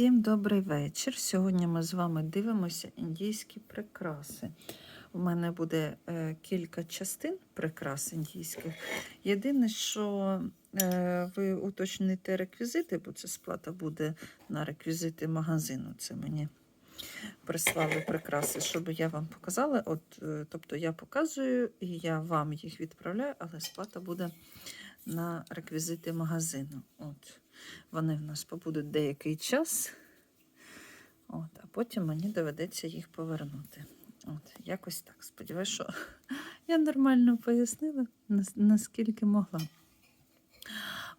Всім добрий вечір. Сьогодні ми з вами дивимося індійські прикраси. У мене буде е, кілька частин прикрас індійських. Єдине, що е, ви уточните реквізити, бо це сплата буде на реквізити магазину. Це мені прислали прикраси, щоб я вам показала. От, е, тобто я показую і я вам їх відправляю, але сплата буде на реквізити магазину. От. Вони в нас побудуть деякий час, от, а потім мені доведеться їх повернути. От, Якось так. Сподіваюся, що я нормально пояснила, наскільки могла.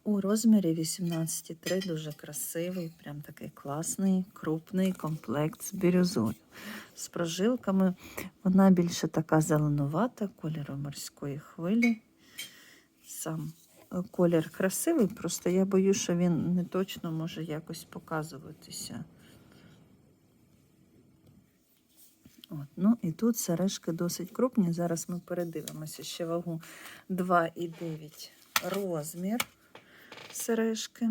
У розмірі 18,3 дуже красивий, прям такий класний, крупний комплект з бірюзою. З прожилками. Вона більше така зеленувата, кольору морської хвилі. Сам колір красивий, просто я боюсь, що він не точно може якось показуватися. От, ну і тут сережки досить крупні. Зараз ми передивимося ще вагу 2,9 розмір сережки.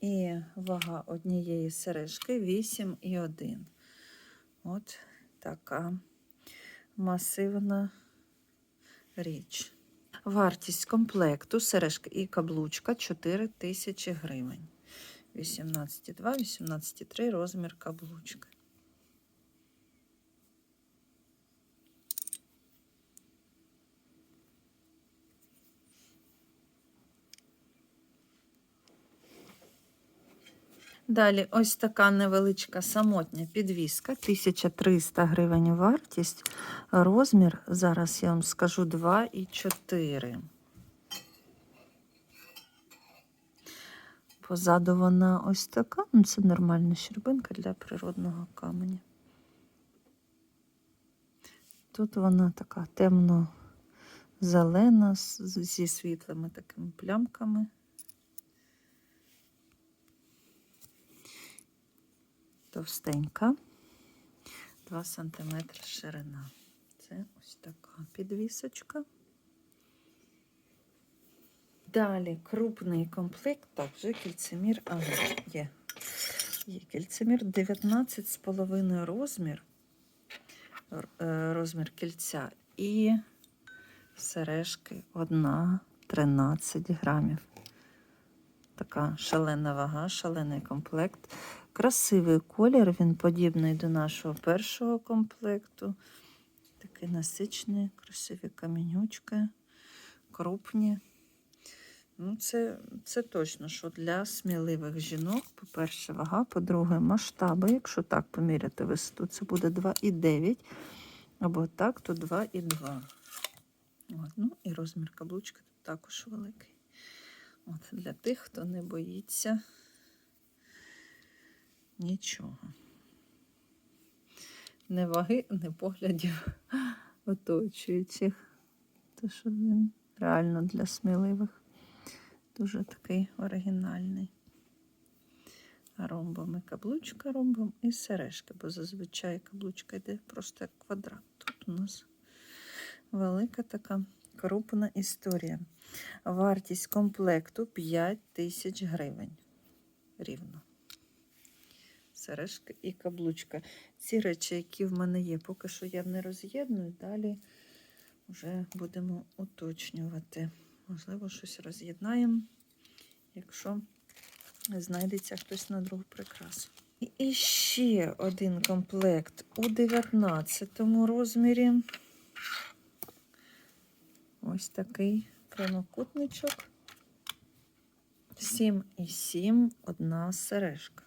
І вага однієї сережки 8,1. От така масивна річ. Вартість комплекту сережки і каблучка 4 тисячі гривень. 18,2, 18,3 розмір каблучки. Далі ось така невеличка самотня підвіска, 1300 гривень вартість. Розмір, зараз я вам скажу 2,4. Позаду вона ось така. Ну, це нормальна щербинка для природного каменя. Тут вона така темно-зелена зі світлими такими плямками. Товстенька, 2 см ширина. Це ось така підвісочка. Далі крупний комплект, так, вже кільцемір, ага, є. Є кільцемір 19,5 розмір, е, розмір кільця і сережки 1 13 грамів. Така шалена вага, шалений комплект. Красивий колір, він подібний до нашого першого комплекту. Такий насичений, красиві камінючки, крупні. Ну, це, це точно, що для сміливих жінок, по-перше, вага, по-друге, масштаби. Якщо так поміряти висоту, це буде 2,9. Або так, то 2,2. От, ну, і розмір каблучки тут також великий. От, для тих, хто не боїться нічого. Не ваги, не поглядів оточуючих. То що він реально для сміливих. Дуже такий оригінальний. Ромбом і каблучка ромбом і сережки, бо зазвичай каблучка йде просто як квадрат. Тут у нас велика така крупна історія. Вартість комплекту 5 тисяч гривень. Рівно. Сережка і каблучка. Ці речі, які в мене є, поки що я не роз'єдную. Далі вже будемо уточнювати. Можливо, щось роз'єднаємо, якщо знайдеться хтось на другу прикрасу. І ще один комплект у 19 розмірі. Ось такий прямокутничок. 7,7 одна сережка.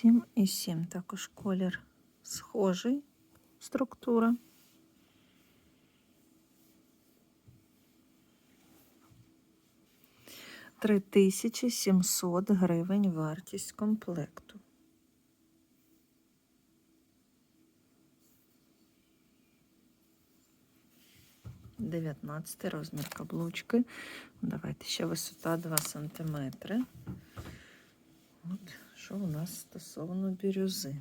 Сім і сім. Також колір схожий, структура. Три тисячі сімсот гривень вартість комплекту. Дев'ятнадцятий розмір каблучки. Давайте ще висота 2 см. От що у нас стосовно бірюзи.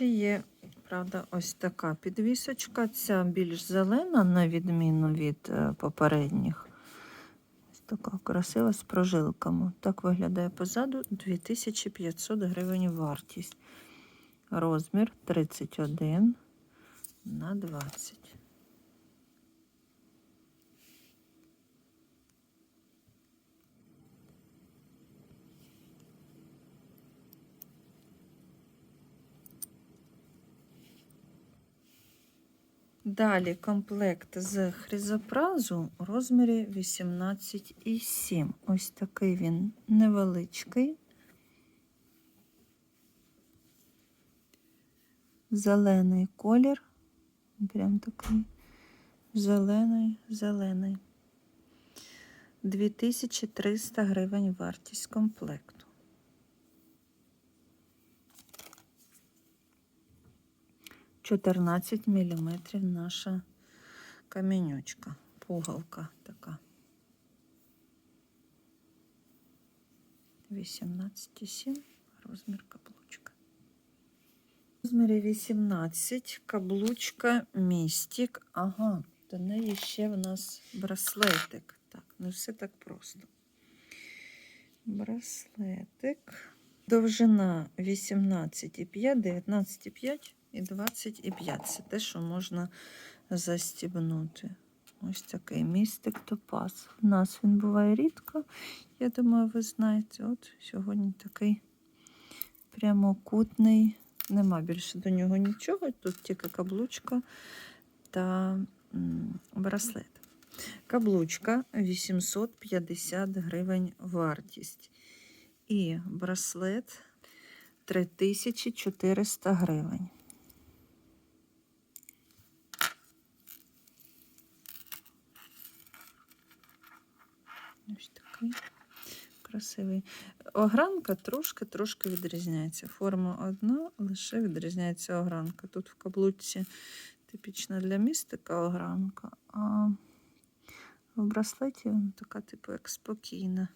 ще є, правда, ось така підвісочка. Ця більш зелена, на відміну від е, попередніх. Ось така красива з прожилками. Так виглядає позаду 2500 гривень вартість. Розмір 31 на 20. Далі комплект з хризопразу у розмірі 18,7. Ось такий він невеличкий. Зелений колір. Прям такий зелений, зелений. 2300 гривень вартість комплекту. Чотирнадцять міліметрів наша камінючка, пугалка така. 18,7 розмір каблучка. В розмірі 18 каблучка містик. Ага, до неї ще в нас браслетик. Так, не все так просто. Браслетик. Довжина 18,5, 19,5 і 20,5. Це те, що можна застібнути. Ось такий містик топаз. У нас він буває рідко. Я думаю, ви знаєте. От сьогодні такий прямокутний. Нема більше до нього нічого. Тут тільки каблучка та браслет. Каблучка 850 гривень вартість. І браслет 3400 гривень. Ось такий красивий. Огранка трошки-трошки відрізняється. Форма одна, лише відрізняється огранка. Тут в каблучці типічна для містика огранка, а в браслеті така, типу, як спокійна.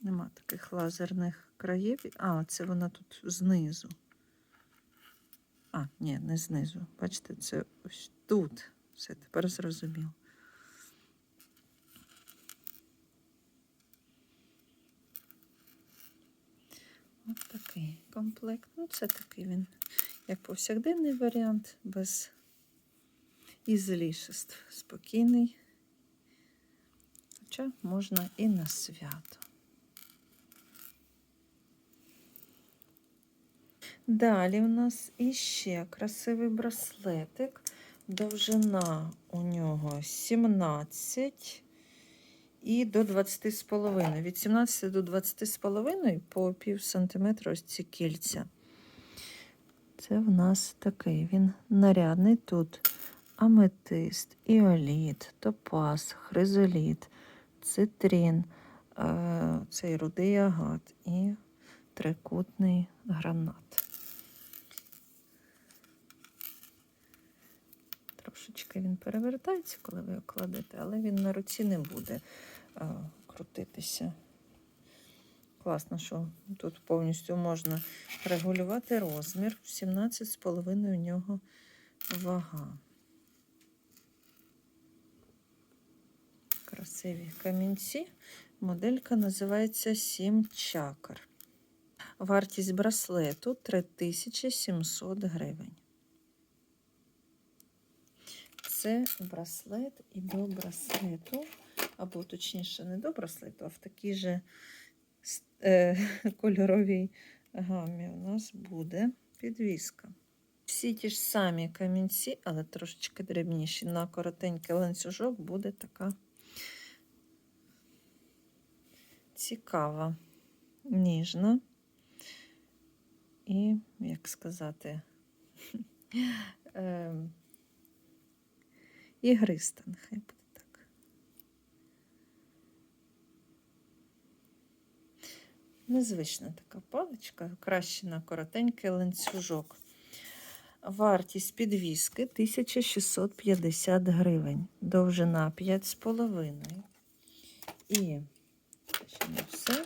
Нема таких лазерних країв. А, це вона тут знизу. А, ні, не знизу. Бачите, це ось тут. Все, тепер зрозуміло. Ось такий комплект. Ну, це такий він, як повсякденний варіант, без ізлішеств. Спокійний. Хоча можна і на свято. Далі у нас іще красивий браслетик. Довжина у нього 17 і до 20,5. Від 17 до 20,5 по пів сантиметра ось ці кільця. Це в нас такий. Він нарядний тут аметист, іоліт, топаз, хризоліт, цитрін, е, цей рудий агат і трикутний гранат. Трошечки він перевертається, коли ви його кладете, але він на руці не буде крутитися. Класно, що тут повністю можна регулювати розмір. 17,5 у нього вага. Красиві камінці. Моделька називається 7 чакр. Вартість браслету 3700 гривень. Це браслет і до браслету, або точніше, не до браслету, а в такій же е, кольоровій гамі у нас буде підвіска. Всі ті ж самі камінці, але трошечки дрібніші. На коротенький ланцюжок буде така цікава, ніжна і, як сказати, е, ігриста, нехай буде Незвична така паличка, краще на коротенький ланцюжок. Вартість підвіски 1650 гривень, довжина 5,5. І ще не все,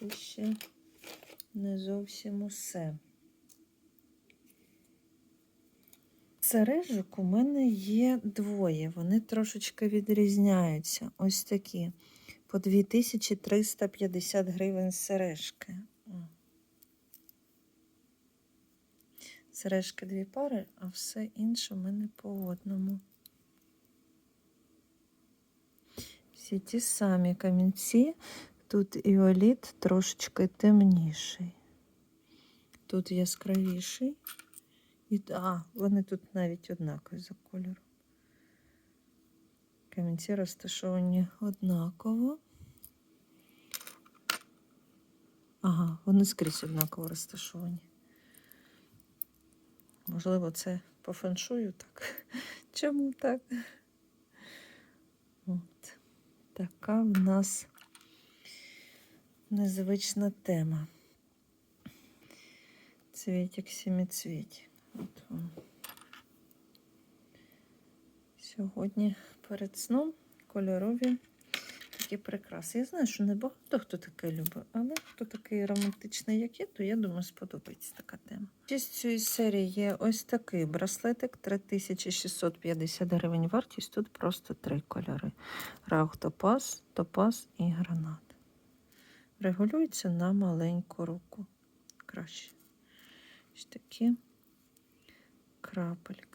і ще не зовсім усе. Сережок у мене є двоє. Вони трошечки відрізняються. Ось такі. По 2350 гривень сережки. Сережки дві пари, а все інше в мене по одному. Всі ті самі камінці. Тут іоліт трошечки темніший. Тут яскравіший. І, а, вони тут навіть однакові за кольором. Камінці розташовані однаково. Ага, вони скрізь однаково розташовані. Можливо, це по феншую так. Чому так? От. Така в нас незвична тема. От вам. Сьогодні перед сном кольорові такі прикраси. Я знаю, що не багато хто таке любить, але хто такий романтичний, як я, то я думаю, сподобається така тема. Ще цієї серії є ось такий браслетик 3650 гривень вартість. Тут просто три кольори: раух топаз, топаз і гранат. Регулюється на маленьку руку. Краще. Ось такі крапельки.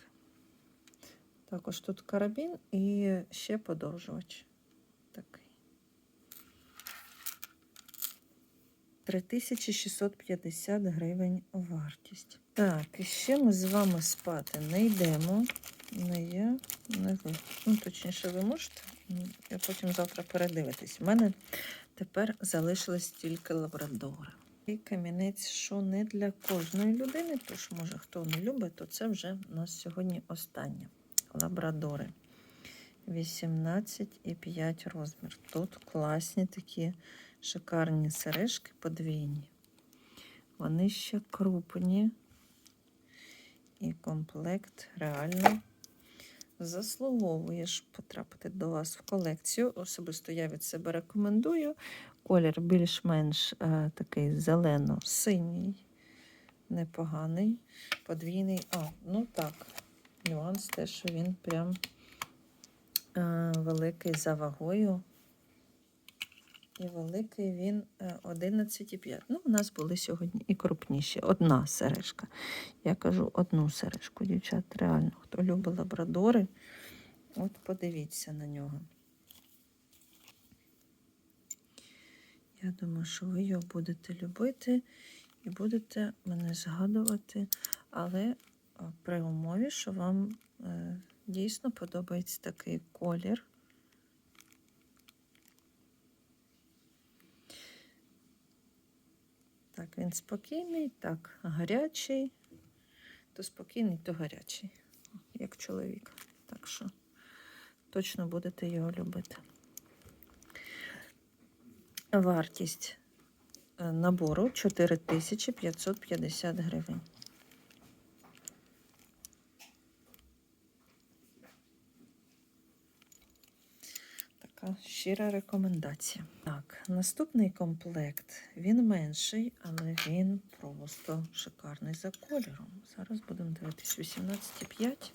Також тут карабін і ще подовжувач. Такий. 3650 гривень вартість. Так, і ще ми з вами спати не йдемо. Не я, не ви. Ну, точніше, ви можете. Я потім завтра передивитись. У мене тепер залишились тільки лабрадори. І камінець, що не для кожної людини, тож, може, хто не любить, то це вже у нас сьогодні останнє. Лабрадори. 18,5 розмір. Тут класні такі шикарні сережки подвійні. Вони ще крупні. І комплект реально заслуговує ж потрапити до вас в колекцію. Особисто я від себе рекомендую. Колір більш-менш е, такий зелено-синій, непоганий, подвійний. А, ну так, нюанс те, що він прям е, великий за вагою. І великий він е, 11,5. Ну, у нас були сьогодні і крупніші. Одна сережка. Я кажу одну сережку, дівчат. Реально, хто любить лабрадори, от подивіться на нього. Я думаю, що ви його будете любити і будете мене згадувати, але при умові, що вам е, дійсно подобається такий колір. Так, він спокійний, так, гарячий, то спокійний, то гарячий, як чоловік. Так що точно будете його любити. Вартість е, набору 4550 гривень. Така щира рекомендація. Так, наступний комплект. Він менший, але він просто шикарний за кольором. Зараз будемо дивитись 18,5.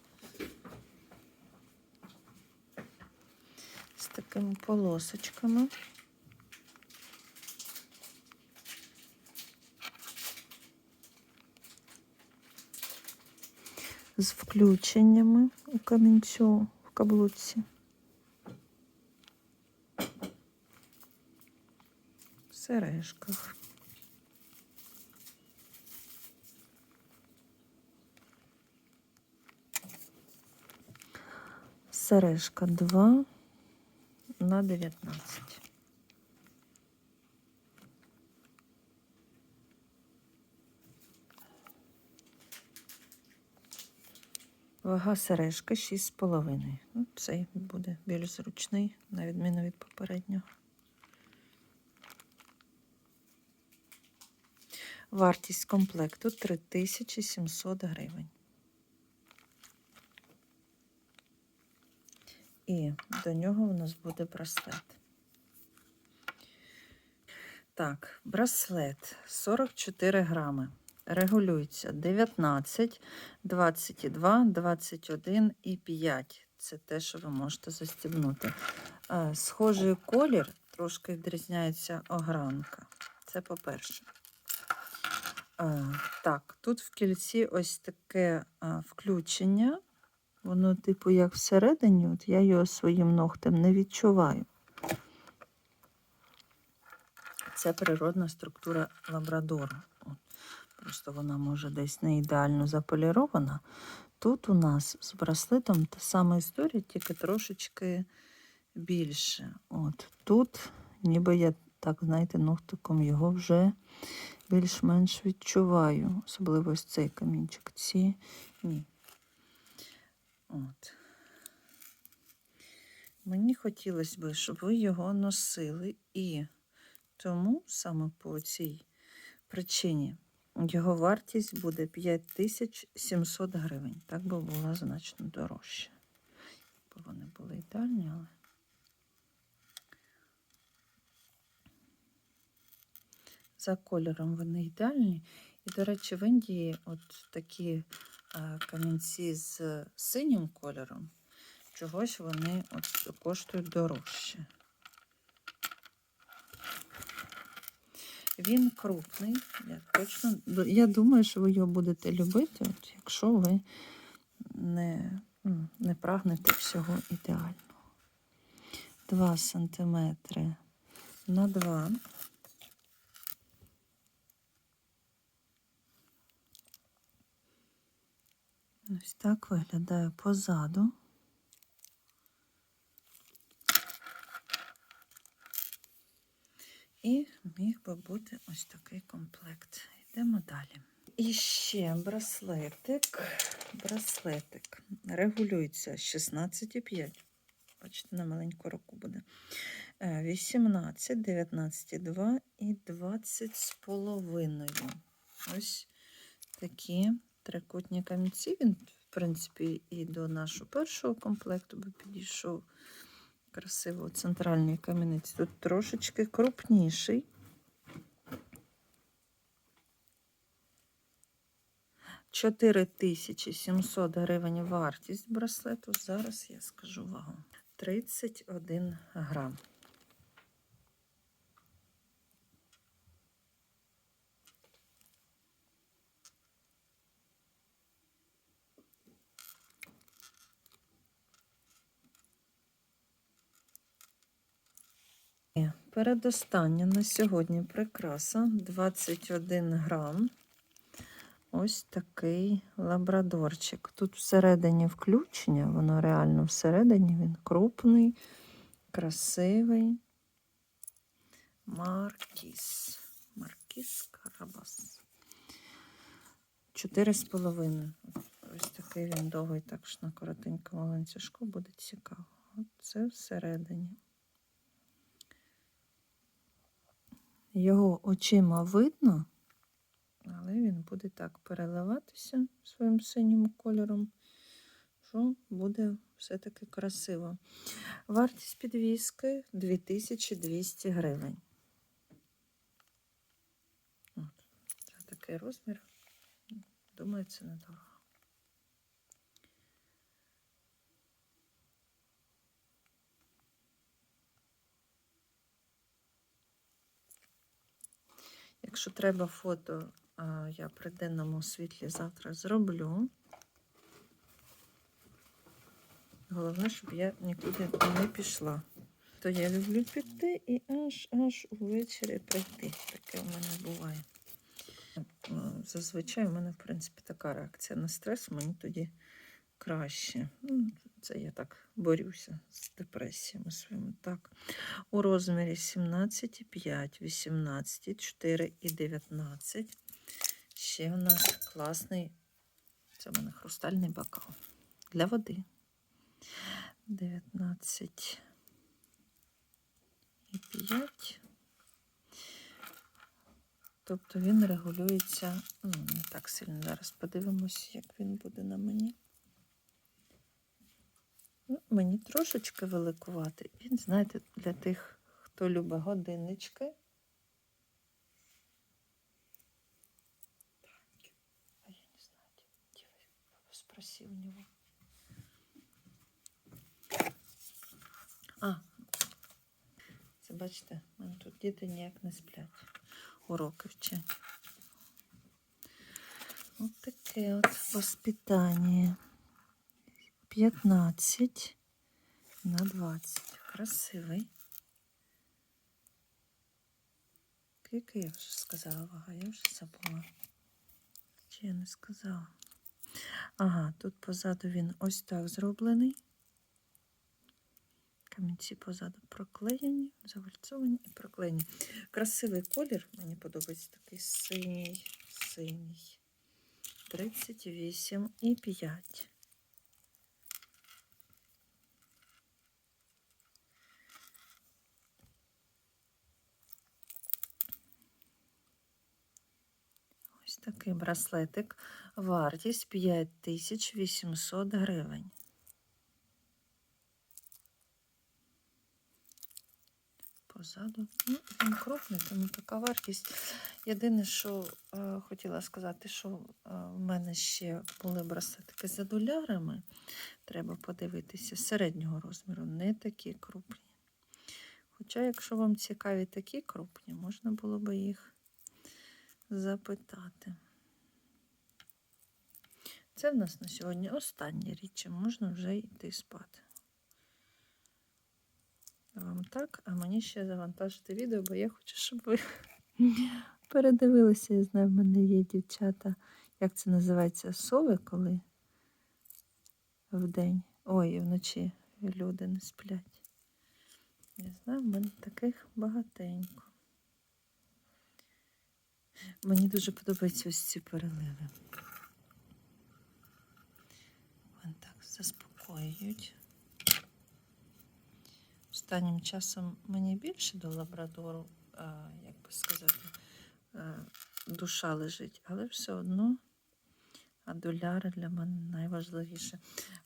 З такими полосочками. З включеннями у камінцю в каблуці. Сережках. Сережка 2 на 19. Вага сережки 6,5. Ну, цей буде більш зручний, на відміну від попереднього. Вартість комплекту 3700 гривень. І до нього у нас буде браслет. Так, браслет 44 грами. регулюється 19, 22, 21 і 5. Це те, що ви можете застібнути. Е, Схожий колір, трошки відрізняється огранка. Це по-перше. Так, тут в кільці ось таке включення. Воно, типу, як всередині, от я його своїм ногтем не відчуваю. Це природна структура лабрадору. От. Просто вона може десь не ідеально заполірована. Тут у нас з браслетом та сама історія, тільки трошечки більше. От тут, ніби я так, знаєте, ногтиком його вже більш-менш відчуваю. Особливо ось цей камінчик. Ці ні. От. Мені хотілося б, щоб ви його носили, і тому саме по цій причині його вартість буде 5700 гривень. Так би була значно дорожча. Бо вони були ідеальні, але. За кольором вони ідеальні. І, до речі, в Індії от такі е, камінці з синім кольором, чогось вони от коштують дорожче. Він крупний. Я точно я думаю, що ви його будете любити, от, якщо ви не, ну, не прагнете всього ідеального. 2 сантиметри на 2. Ось так виглядає позаду. І міг би бути ось такий комплект. Йдемо далі. І ще браслетик. Браслетик регулюється 16,5. Бачите, на маленьку руку буде. Е, 18, 19,2 і 20 з половиною. Ось такі трикутні камінці. Він, в принципі, і до нашого першого комплекту би підійшов красиво центральний камінець. Тут трошечки крупніший. Чотири тисячі 700 гривень вартість браслету. Зараз я скажу вам. 31 грам. Е, Передостання на сьогодні прикраса 21 грам. Ось такий лабрадорчик. Тут всередині включення, воно реально всередині, він крупний, красивий. Маркіс. Маркіс Карабас. Чотири з половиною. Ось такий він довгий, так що на коротенькому ланцюжку буде цікаво. Це всередині. Його очима видно, але він буде так переливатися своїм синім кольором, що буде все-таки красиво. Вартість підвіски 2200 гривень. От, це такий розмір. Думаю, це недорого. Якщо треба фото, я при денному світлі завтра зроблю. Головне, щоб я нікуди не пішла. То я люблю піти і аж аж увечері прийти. Таке в мене буває. Е, Зазвичай у мене, в принципі, така реакція на стрес, мені тоді краще. Це я так борюся з депресіями своїми. Так. У розмірі 17,5, 18,4 і 19. Ще у нас класний, це в мене хрустальний бокал для води. 19 і 5. Тобто він регулюється, ну, не так сильно. Зараз подивимось, як він буде на мені. Мені трошечки великувати. Він, знаєте, для тих, хто любить годиннички. А я не знаю, спроси у нього. А, це бачите, у мене тут діти ніяк не сплять. Уроки вчать. Ось таке от воспитання. 15 на 20. Красивий. Скільки я вже сказала вага? Я вже забула. Чи я не сказала? Ага, тут позаду він ось так зроблений. Камінці позаду проклеєні, завальцовані і проклеєні. Красивий колір, мені подобається такий синій, синій. 38 такий браслетик. Вартість 5800 гривень. Позаду. Ну, він крупний, тому така вартість. Єдине, що е, хотіла сказати, що е, в мене ще були браслетики за долярами. Треба подивитися середнього розміру, не такі крупні. Хоча, якщо вам цікаві такі крупні, можна було би їх запитати. Це в нас на сьогодні остання річ, можна вже йти спати. Вам так, а мені ще завантажити відео, бо я хочу, щоб ви передивилися. Я знаю, в мене є дівчата, як це називається, сови, коли вдень, ой, і вночі люди не сплять. Я знаю, в мене таких багатенько. Мені дуже подобаються ось ці переливи. Вони так заспокоюють. Останнім часом мені більше до лабрадору, а, як би сказати, а, душа лежить, але все одно адуляри для мене найважливіше.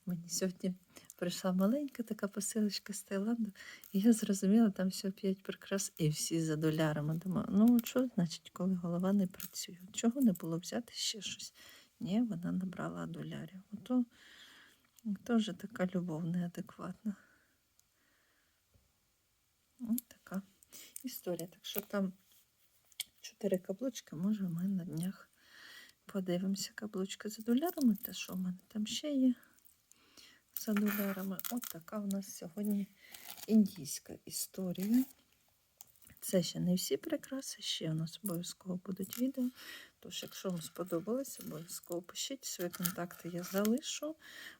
Мені сьогодні прийшла маленька така посилочка з Таїланду, і я зрозуміла, там всього 5 прикрас і всі за долярами. Думаю, ну що значить, коли голова не працює? Чого не було взяти ще щось? Ні, вона набрала долярів. Ото теж така любов неадекватна. Ось така історія. Так що там чотири каблучки, може, ми на днях подивимося каблучки за долярами. Те, що в мене там ще є за долярами. От така у нас сьогодні індійська історія. Це ще не всі прикраси, ще у нас обов'язково будуть відео. Тож, якщо вам сподобалось, обов'язково пишіть свої контакти, я залишу.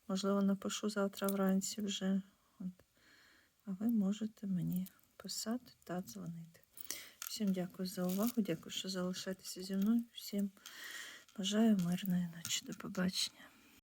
Можливо, напишу завтра вранці вже. От. А ви можете мені писати та дзвонити. Всім дякую за увагу, дякую, що залишаєтеся зі мною. Всім бажаю мирної ночі. До побачення.